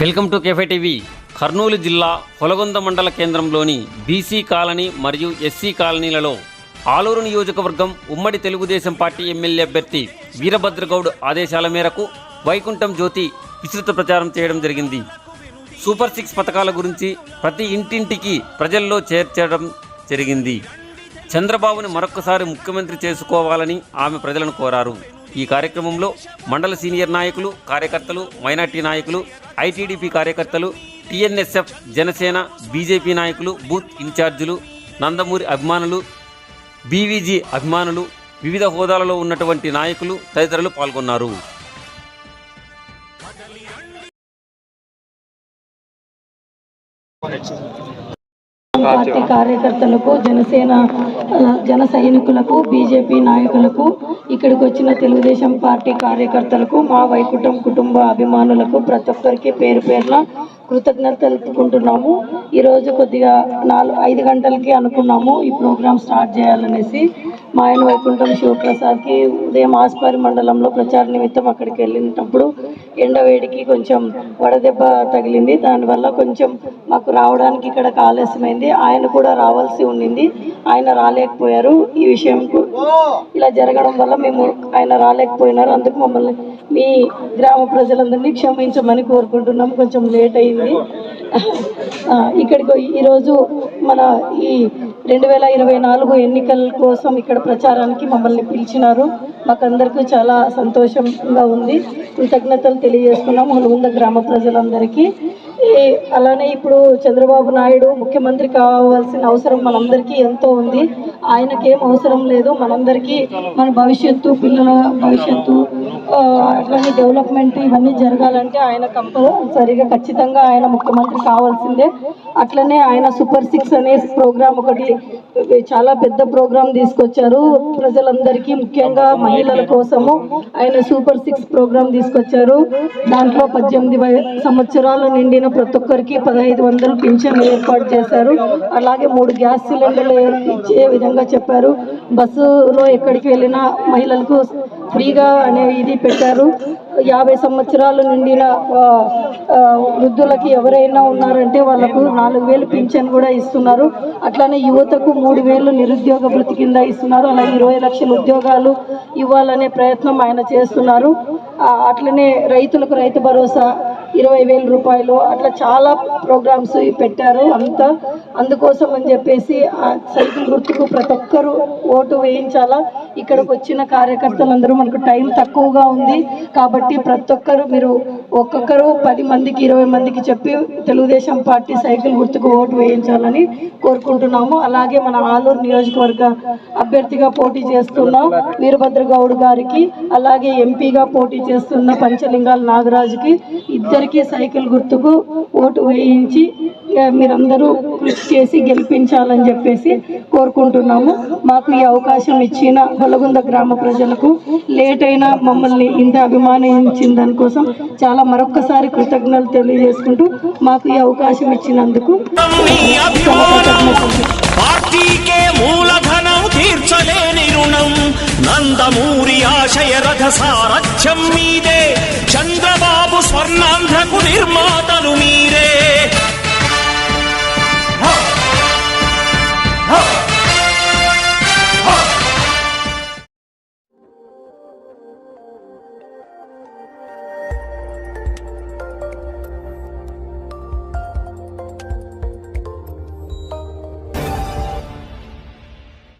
Welcome to cafe TV. Kurnool జిల్లా హొలగొంద మండల కేంద్రంలోని బీసీ కాలనీ మరియు ఎస్సీ కాలనీలలో ఆలూరు నియోజకవర్గం ఉమ్మడి తెలుగుదేశం పార్టీ ఎమ్మెల్యే అభ్యర్థి వీరభద్రగౌడ్ ఆదేశాల మేరకు వైకుంఠం జ్యోతి విస్తృత ప్రచారం చేయడం జరిగింది. సూపర్ సిక్స్ పథకాల గురించి ప్రతి ఇంటింటికి ప్రజల్లో చేర్చడం జరిగింది. చంద్రబాబుని మరొకసారి ముఖ్యమంత్రి చేసుకోవాలని ఆమె ప్రజలను కోరారు. ఈ కార్యక్రమంలో మండల సీనియర్ నాయకులు కార్యకర్తలు మైనార్టీ నాయకులు ఐటీడీపీ కార్యకర్తలు టీఎన్ఎస్ఎఫ్ జనసేన బీజేపీ నాయకులు బూత్ ఇన్ఛార్జీలు నందమూరి అభిమానులు బీవీజీ అభిమానులు వివిధ హోదాలలో ఉన్నటువంటి నాయకులు తదితరులు పాల్గొన్నారు. పార్టీ కార్యకర్తలకు జనసేన జన సైనికులకు బీజేపీ నాయకులకు ఇక్కడికి వచ్చిన తెలుగుదేశం పార్టీ కార్యకర్తలకు మా వైకుంఠం కుటుంబ అభిమానులకు ప్రతి ఒక్కరికి పేరు పేరున కృతజ్ఞత తెలుపుకుంటున్నాము. ఈరోజు కొద్దిగా నాలుగు ఐదు గంటలకి అనుకున్నాము ఈ ప్రోగ్రామ్ స్టార్ట్ చేయాలనేసి. మా ఆయన వైకుంఠం శివప్రసాద్కి ఉదయం ఆస్పారి మండలంలో ప్రచార నిమిత్తం అక్కడికి వెళ్ళినప్పుడు ఎండవేడికి కొంచెం వడదెబ్బ తగిలింది. దానివల్ల కొంచెం మాకు రావడానికి ఇక్కడ ఆలస్యమైంది ఆయన కూడా రావాల్సి ఉండింది. ఆయన రాలేకపోయారు. ఈ విషయం ఇలా జరగడం వల్ల మేము ఆయన రాలేకపోయినారు. అందుకు మమ్మల్ని మీ గ్రామ ప్రజలందరినీ క్షమించమని కోరుకుంటున్నాం. కొంచెం లేట్ అయింది. ఇక్కడికి ఈరోజు మన ఈ రెండు వేల ఇరవై నాలుగు ఎన్నికల కోసం ఇక్కడ ప్రచారానికి మమ్మల్ని పిలిచినారు. మాకందరికీ చాలా సంతోషంగా ఉంది. కృతజ్ఞతలు తెలియజేస్తున్నాం హనుమంద గ్రామ ప్రజలందరికీ. అలానే ఇప్పుడు చంద్రబాబు నాయుడు ముఖ్యమంత్రి కావాల్సిన అవసరం మనందరికీ ఎంతో ఉంది. ఆయనకేం అవసరం లేదు. మనందరికీ మన భవిష్యత్తు పిల్లల భవిష్యత్తు అట్లానే డెవలప్మెంట్ ఇవన్నీ జరగాలంటే ఆయన కంపల్సరిగా ఖచ్చితంగా ఆయన ముఖ్యమంత్రి కావాల్సిందే. అట్లనే ఆయన సూపర్ సిక్స్ అనే ప్రోగ్రామ్ ఒకటి చాలా పెద్ద ప్రోగ్రామ్ తీసుకొచ్చారు. ప్రజలందరికీ ముఖ్యంగా మహిళల కోసము ఆయన సూపర్ సిక్స్ ప్రోగ్రామ్ తీసుకొచ్చారు. దాంట్లో పద్దెనిమిది సంవత్సరాలు నిండిన ప్రతి ఒక్కరికి పదహైదు వందలు పింఛన్ ఏర్పాటు చేశారు. అలాగే మూడు గ్యాస్ సిలిండర్లు ఇచ్చే విధంగా చెప్పారు. బస్సులో ఎక్కడికి వెళ్ళినా మహిళలకు ఫ్రీగా అనే ఇది పెట్టారు. యాభై సంవత్సరాలు నిండిన వృద్ధులకి ఎవరైనా ఉన్నారంటే వాళ్ళకు నాలుగు వేలు పింఛన్ కూడా ఇస్తున్నారు. అట్లానే యువతకు మూడు వేలు నిరుద్యోగ భృతి కింద ఇస్తున్నారు. అలాగే ఇరవై లక్షల ఉద్యోగాలు ఇవ్వాలనే ప్రయత్నం ఆయన చేస్తున్నారు. అట్లనే రైతులకు రైతు భరోసా ఇరవై వేల రూపాయలు. అట్లా చాలా ప్రోగ్రామ్స్ పెట్టారు అంతా. అందుకోసం అని చెప్పేసి ఆ సైకిల్ గుర్తుకు ప్రతి ఒక్కరూ ఓటు వేయించాలా? ఇక్కడికి వచ్చిన కార్యకర్తలందరూ మనకు టైం తక్కువగా ఉంది. కాబట్టి ప్రతి ఒక్కరు మీరు ఒక్కొక్కరు పది మందికి ఇరవై మందికి చెప్పి తెలుగుదేశం పార్టీ సైకిల్ గుర్తుకు ఓటు వేయించాలని కోరుకుంటున్నాము. అలాగే మన ఆలూరు నియోజకవర్గ అభ్యర్థిగా పోటీ చేస్తున్న వీరభద్ర గౌడ్ గారికి అలాగే ఎంపీగా పోటీ చేస్తున్న పంచలింగాల నాగరాజుకి ఇద్దరికీ సైకిల్ గుర్తుకు ఓటు వేయించి మీరందరూ కృషి చేసి గెలిపించాలని చెప్పేసి కోరుకుంటున్నాము. మాకు ఈ అవకాశం ఇచ్చిన బలగుంద గ్రామ ప్రజలకు లేట్ అయినా మమ్మల్ని ఇంత అభిమానించిన దానికోసం చాలా మరొక్కసారి కృతజ్ఞతలు తెలియజేసుకుంటూ మాకు ఈ అవకాశం ఇచ్చినందుకు మీ పార్టీకే మూలధనం తీర్చలేని రుణం. నందమూరి ఆశయ రథ సారథ్యం మీదే. చంద్రబాబు స్వర్ణాంధ్రకు నిర్మాతలు మీరే.